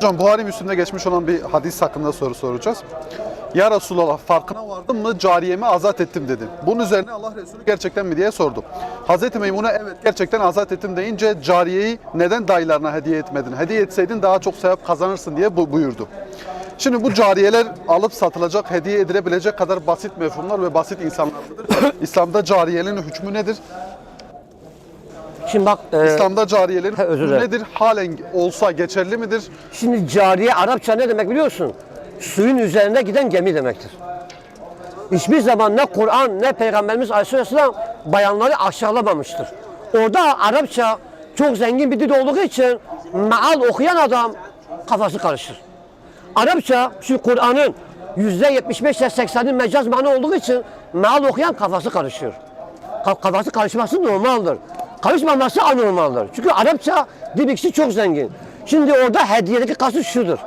Hocam Buhari Müslim'de geçmiş olan bir hadis hakkında soru soracağız. Ya Resulallah farkına vardım mı cariyemi azat ettim dedi. Bunun üzerine Allah Resulü gerçekten mi diye sordu. Hazreti Meymune evet gerçekten azat ettim deyince cariyeyi neden dayılarına hediye etmedin? Hediye etseydin daha çok sevap kazanırsın diye bu- buyurdu. Şimdi bu cariyeler alıp satılacak, hediye edilebilecek kadar basit mefhumlar ve basit insanlardır. İslam'da cariyenin hükmü nedir? Şimdi bak e, İslam'da cariyelerin He, özür dilerim. nedir? Halen olsa geçerli midir? şimdi cariye Arapça ne demek biliyorsun? Suyun üzerinde giden gemi demektir. Hiçbir zaman ne Kur'an ne Peygamberimiz Aleyhisselam bayanları aşağılamamıştır. Orada Arapça çok zengin bir dil olduğu için meal okuyan adam kafası karışır. Arapça şu Kur'an'ın yüzde 75 ile 80'in mecaz manı olduğu için meal okuyan kafası karışıyor. Ka- kafası karışması normaldir. Karışmaması anormaldir. Çünkü Arapça dil bilgisi çok zengin. Şimdi orada hediyedeki kasıt şudur.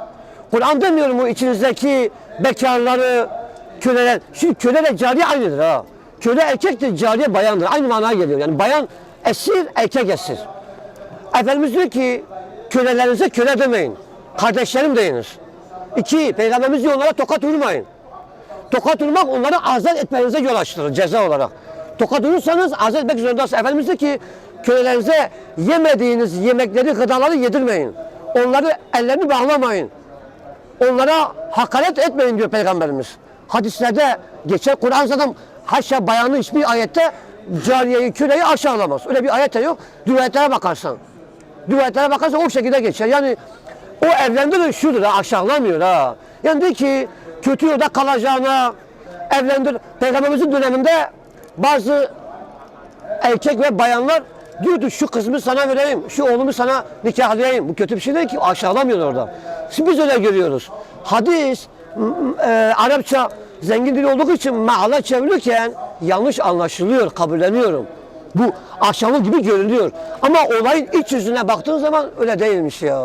Kur'an demiyorum o içinizdeki bekarları, köleler. Şimdi köle cariye aynıdır ha. Köle erkektir, cariye bayandır. Aynı manaya geliyor. Yani bayan esir, erkek esir. Efendimiz diyor ki kölelerinize köle demeyin. Kardeşlerim deyiniz. İki, Peygamberimiz diyor onlara tokat vurmayın. Tokat vurmak onları azat etmenize yol açtırır ceza olarak. Tokat vurursanız azat etmek zorundasınız. Efendimiz diyor ki kölelerinize yemediğiniz yemekleri, gıdaları yedirmeyin. Onları ellerini bağlamayın. Onlara hakaret etmeyin diyor Peygamberimiz. Hadislerde geçer Kur'an zaten haşa bayanı hiçbir ayette cariyeyi, köleyi aşağılamaz. Öyle bir ayette yok. Rivayetlere bakarsan. Rivayetlere bakarsan o şekilde geçer. Yani o evlendirir şudur ha, aşağılamıyor ha. Yani diyor ki kötü yolda kalacağına evlendir. Peygamberimizin döneminde bazı erkek ve bayanlar diyordu şu kızımı sana vereyim, şu oğlumu sana nikahlayayım. Bu kötü bir şey değil ki aşağılamıyor orada. Şimdi biz öyle görüyoruz. Hadis e, Arapça zengin dil olduğu için meala çevirirken yanlış anlaşılıyor, kabulleniyorum. Bu aşağılık gibi görünüyor. Ama olayın iç yüzüne baktığın zaman öyle değilmiş ya.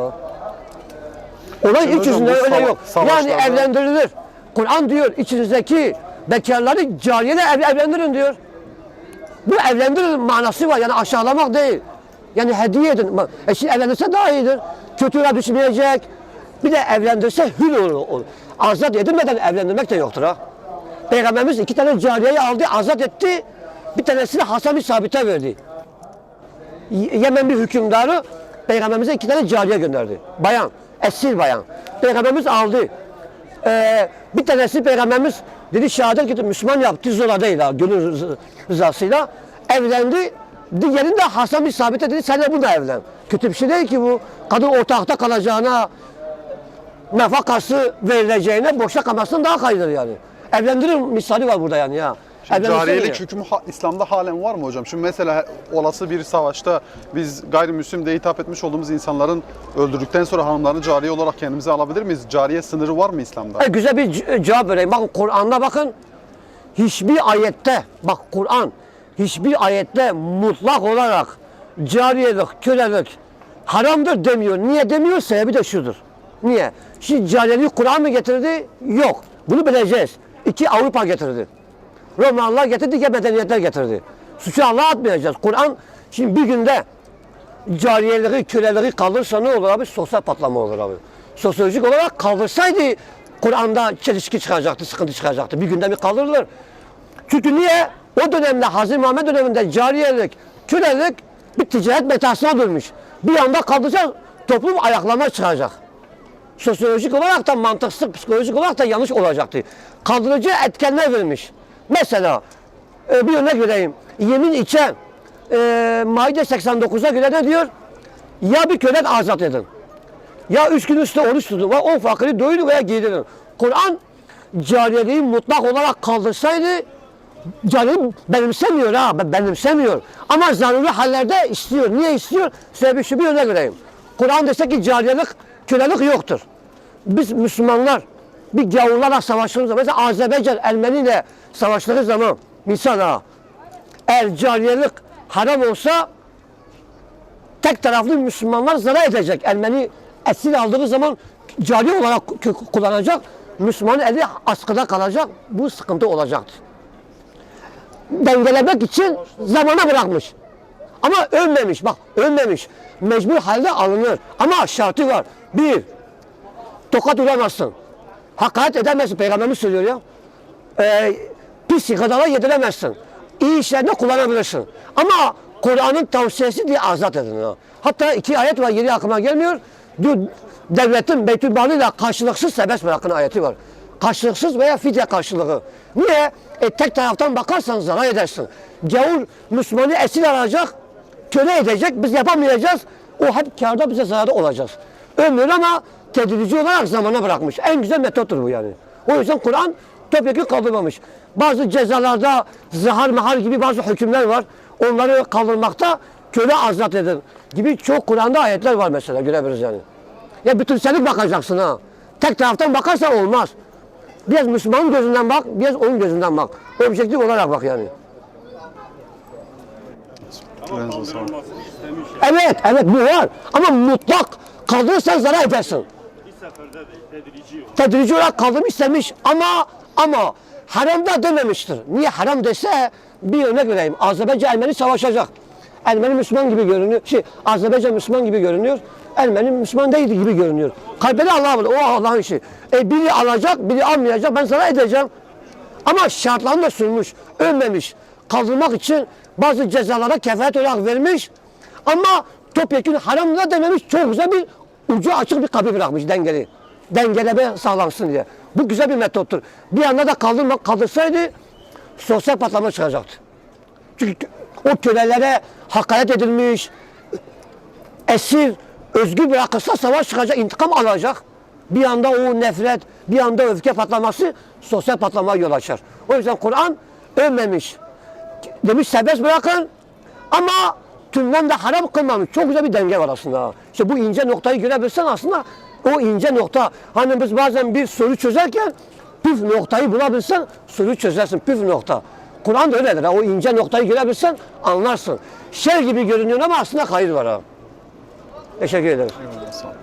Olayın iç yüzünde öyle yok. Yani evlendirilir. Kur'an diyor içinizdeki bekarları cariyeyle ev- evlendirin diyor. Bu evlendirin manası var yani aşağılamak değil. Yani hediye edin. E şimdi daha iyidir. Kötü yola düşmeyecek. Bir de evlendirse hür olur. olur. Azat edilmeden evlendirmek de yoktur ha. Peygamberimiz iki tane cariyeyi aldı, azat etti. Bir tanesini Hasan-ı Sabit'e verdi. Yemen bir hükümdarı Peygamberimize iki tane cariye gönderdi. Bayan, esir bayan. Peygamberimiz aldı. Ee, bir tanesi Peygamberimiz dedi şehadet getir Müslüman yaptı zorla değil ha gönül rız- rızasıyla evlendi. Diğerinde de Hasan bir sabite dedi sen de bununla evlen. Kötü bir şey değil ki bu. Kadın ortakta kalacağına nafakası verileceğine boşa kalmasın daha hayırdır yani. Evlendirin misali var burada yani ya. Şimdi Evlendirsene cariyelik hükmü ha- İslam'da halen var mı hocam? Şimdi mesela olası bir savaşta biz gayrimüslim diye hitap etmiş olduğumuz insanların öldürdükten sonra hanımlarını cariye olarak kendimize alabilir miyiz? Cariye sınırı var mı İslam'da? E, güzel bir c- cevap vereyim. Bakın Kur'an'da bakın hiçbir ayette bak Kur'an hiçbir ayette mutlak olarak cariyelik, kölelik haramdır demiyor. Niye demiyor? Sebebi de şudur. Niye? Şimdi cariyeliği Kur'an mı getirdi? Yok. Bunu bileceğiz. İki Avrupa getirdi. Romalılar getirdi, ya medeniyetler getirdi. Suçu Allah'a atmayacağız. Kur'an şimdi bir günde cariyeliği, köleliği kaldırsa ne olur abi? Sosyal patlama olur abi. Sosyolojik olarak kaldırsaydı Kur'an'da çelişki çıkacaktı, sıkıntı çıkacaktı. Bir günde bir kaldırılır. Çünkü niye? O dönemde Hazreti Muhammed döneminde cariyelik, kölelik bir ticaret metasına dönmüş. Bir anda kaldırsa toplum ayaklama çıkacak. Sosyolojik olarak da mantıksız, psikolojik olarak da yanlış olacaktı. Kaldırıcı etkenler verilmiş. Mesela e, bir örnek vereyim. Yemin içen e, Maide 89'a göre ne diyor? Ya bir kölen azat edin. Ya üç gün üstü oruç tutun. Veya on fakiri doyurun veya giydirin. Kur'an cariyeliği mutlak olarak kaldırsaydı Canım benimsemiyor ha, ben- benimsemiyor. Ama zaruri hallerde istiyor. Niye istiyor? Sebebi şu bir örnek vereyim. Kur'an dese ki cariyelik, kölelik yoktur. Biz Müslümanlar bir gavurlarla savaştığımız zaman, mesela Azerbaycan Ermeni ile savaştığı zaman insan ha, eğer cariyelik haram olsa tek taraflı Müslümanlar zarar edecek. Ermeni esir aldığı zaman cari olarak kullanacak. Müslümanın eli askıda kalacak. Bu sıkıntı olacaktır dengelemek için zamana bırakmış. Ama ölmemiş bak ölmemiş. Mecbur halde alınır. Ama şartı var. Bir, tokat vuramazsın. Hakaret edemezsin. Peygamberimiz söylüyor ya. Ee, pis gıdalar yediremezsin. İyi işlerinde kullanabilirsin. Ama Kur'an'ın tavsiyesi diye azat edin. Ha. Hatta iki ayet var yeri aklıma gelmiyor. Diyor, devletin Beytülmal'ıyla karşılıksız serbest bırakın ayeti var. Karşılıksız veya fidye karşılığı. Niye? E, tek taraftan bakarsan zarar edersin. Gavur Müslümanı esir alacak, köle edecek, biz yapamayacağız. O hep kârda bize zararda olacağız. Ömür ama tedirici olarak zamana bırakmış. En güzel metottur bu yani. O yüzden Kur'an topyekun kaldırmamış. Bazı cezalarda zihar mahal gibi bazı hükümler var. Onları kaldırmakta köle azat edin gibi çok Kur'an'da ayetler var mesela görebiliriz yani. Ya bütünselik bakacaksın ha. Tek taraftan bakarsan olmaz. Biraz Müslümanın gözünden bak, biraz onun gözünden bak. Objektif olarak bak yani. Evet, evet bu var. Ama mutlak kaldırırsan zarar edersin. Bir seferde de tedrici olarak kaldırmış istemiş ama ama haramda dememiştir. Niye haram dese bir örnek vereyim. Azerbaycan Ermeni savaşacak. Ermeni Müslüman gibi görünüyor. Şey, Azerbaycan Müslüman gibi görünüyor. Ermeni Müslüman değil gibi görünüyor. Kalbini Allah'a bilir. O Allah'ın işi. E biri alacak, biri almayacak. Ben sana edeceğim. Ama şartlarını da sunmuş. Ölmemiş. Kaldırmak için bazı cezalara kefaret olarak vermiş. Ama topyekun haram da dememiş. Çok güzel bir ucu açık bir kapı bırakmış dengeli. Dengeleme sağlansın diye. Bu güzel bir metottur. Bir anda da kaldırma, kaldırsaydı sosyal patlama çıkacaktı. Çünkü o kölelere hakaret edilmiş, esir, özgür bırakılsa savaş çıkacak, intikam alacak. Bir anda o nefret, bir anda öfke patlaması sosyal patlamaya yol açar. O yüzden Kur'an övmemiş. Demiş serbest bırakın ama tümden de haram kılmamış. Çok güzel bir denge var aslında. İşte bu ince noktayı görebilsen aslında o ince nokta. Hani biz bazen bir soru çözerken püf noktayı bulabilsen soruyu çözersin püf nokta. Kur'an da öyledir. ha. O ince noktayı görebilsen anlarsın. Şer gibi görünüyor ama aslında hayır var ha. Teşekkür ederim. Eyvallah, sağ olun.